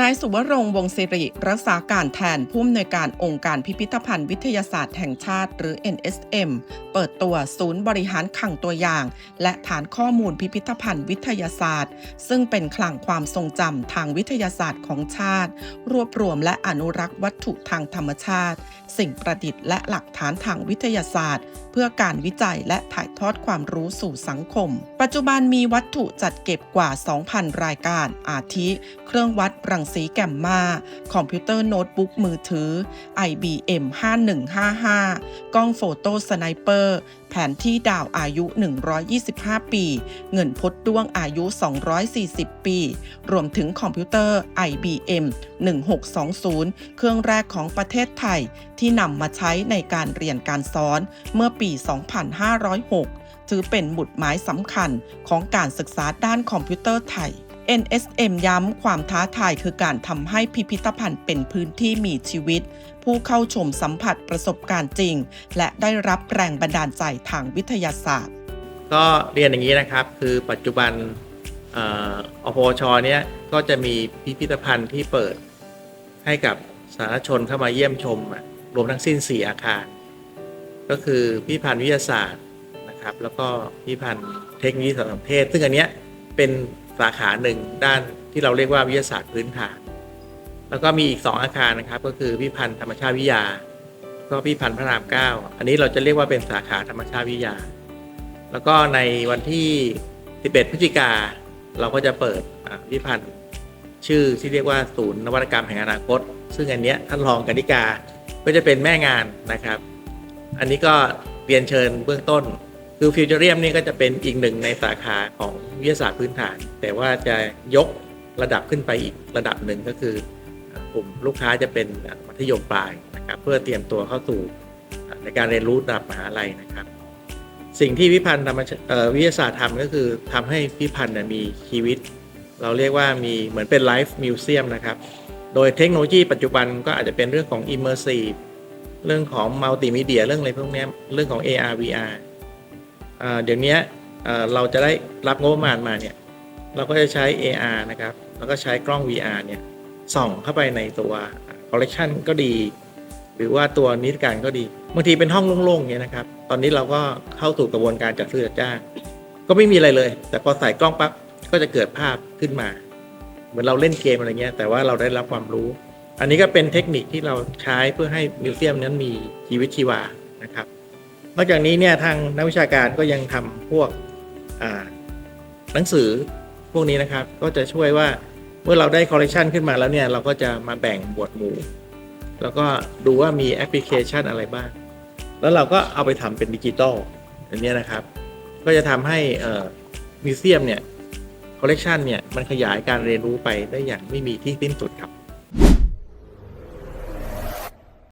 นายสุวรงวงศิริรักษาการแทนผู้อำนวยการองค์การพิพิธภัณฑ์วิทยาศาสตร์แห่งชาติ หรือ NSM เปิดตัวศูนย์บริหารขังตัวอย่าง และฐานข้อมูลพิพิธภัณฑ์วิทยาศาสตร์ ซึ่งเป็นคลังความทรงจำทางวิทยาศาสตร์ของชาติ รวบรวมและอนุรักษ์วัตถุทางธรรมชาติ สิ่งประดิษฐ์และหลักฐานทางวิทยาศาสตร์ เพื่อการวิจัยและถ่ายทอดความรู้สู่สังคม ปัจจุบันมีวัตถุจัดเก็บกว่า 2,000 รายการ อาทิ เครื่องวัดรังสีแกมมา คอมพิวเตอร์โน้ตบุ๊กมือถือ IBM 5155 กล้องโฟโต้สไนเปอร์ แผนที่ดาวอายุ 125 ปี เงินพดด้วงอายุ 240 ปี รวมถึงคอมพิวเตอร์ IBM 1620 เครื่องแรกของประเทศไทย ที่นำมาใช้ในการเรียนการสอนเมื่อปี 2506 ถือเป็นหมุดหมายสำคัญของการศึกษาด้านคอมพิวเตอร์ไทย NSM ย้ำความท้าทายคือการทำให้พิพิธภัณฑ์เป็นพื้นที่มีชีวิต ผู้เข้าชมสัมผัสประสบการณ์จริง และได้รับแรงบันดาลใจทางวิทยาศาสตร์ ก็เรียนอย่างนี้นะครับ คือปัจจุบันเอออพชเนี่ยก็จะมีพิพิธภัณฑ์ที่เปิดให้กับสาธารณชนเข้ามาเยี่ยมชมอะรวมทั้งสิ้น 4 อาคาร ก็คือพิพิธภัณฑ์วิทยาศาสตร์นะครับ แล้วก็พิพิธภัณฑ์เทคโนโลยีสารสนเทศ ซึ่งอันเนี้ยเป็น สาขาหนึ่งด้านที่เราเรียกว่าวิทยาศาสตร์พื้นฐาน แล้วก็มีอีก 2 อาคารนะครับ ก็คือพิพิธภัณฑ์ธรรมชาติวิทยา ก็พิพิธภัณฑ์พระรามเก้าอันนี้เราจะเรียกว่าเป็นสาขาธรรมชาติวิทยา แล้วก็ในวันที่ 11 พฤศจิกาเราก็จะเปิดพิพิธภัณฑ์ชื่อที่เรียกว่าศูนย์นวัตกรรมแห่งอนาคต ซึ่งอันเนี้ยท่านรองกนิกาก็จะเป็นแม่งานนะครับ อันนี้ก็เรียนเชิญเบื้องต้น คือฟิวเจอเรียมนี่ก็จะเป็นอีกหนึ่งในสาขาของวิทยาศาสตร์พื้นฐาน แต่ว่าจะยกระดับขึ้นไปอีกระดับหนึ่งก็คือกลุ่มลูกค้าจะเป็นมัธยมปลายนะครับเพื่อเตรียมตัวเข้าสู่ในการเรียนรู้ระดับมหาลัยนะครับ สิ่งที่พิพันธ์ธรรมชาเอ่อวิทยาศาสตร์ทำก็คือทำให้พิพันธ์มีชีวิต เราเรียกว่ามีเหมือนเป็นไลฟ์มิวเซียมนะครับโดยเทคโนโลยีปัจจุบันก็อาจจะเป็นเรื่องของ Immersive เรื่องของมัลติมีเดียเรื่องอะไรพวกนี้เรื่องของ AR VR อ่า เดี๋ยวนี้เราจะได้รับงบประมาณมาเนี่ยเราก็จะใช้ AR นะครับ แล้วก็ใช้กล้อง VR เนี่ยส่องเข้าไปในตัวคอลเลกชันก็ดี หรือว่าตัวนิทรรศการก็ดีบางทีเป็นห้องโล่งๆเนี่ยนะครับ ตอนนี้เราก็เข้าสู่กระบวนการจัดซื้อจัดจ้างก็ไม่มีอะไรเลย แต่พอใส่กล้องปั๊บก็จะเกิดภาพขึ้นมา เหมือนเราเล่นเกมอะไรเงี้ย แต่ว่าเราได้รับความรู้ อันนี้ก็เป็นเทคนิคที่เราใช้เพื่อให้มิวเซียมนั้นมีชีวิตชีวานะครับ นอกจากนี้เนี่ยทางนักวิชาการก็ยังทำพวกหนังสือพวกนี้นะครับ ก็จะช่วยว่าเมื่อเราได้คอลเลกชันขึ้นมาแล้วเนี่ยเราก็จะมาแบ่งหมวดหมู่ แล้วก็ดูว่ามีแอปพลิเคชันอะไรบ้าง แล้วเราก็เอาไปทำเป็นดิจิตอลอย่างนี้นะครับ ก็จะทำให้มิวเซียมเนี่ยคอลเลกชันเนี่ยมันขยายการเรียนรู้ไปได้อย่างไม่มีที่สิ้นสุดครับ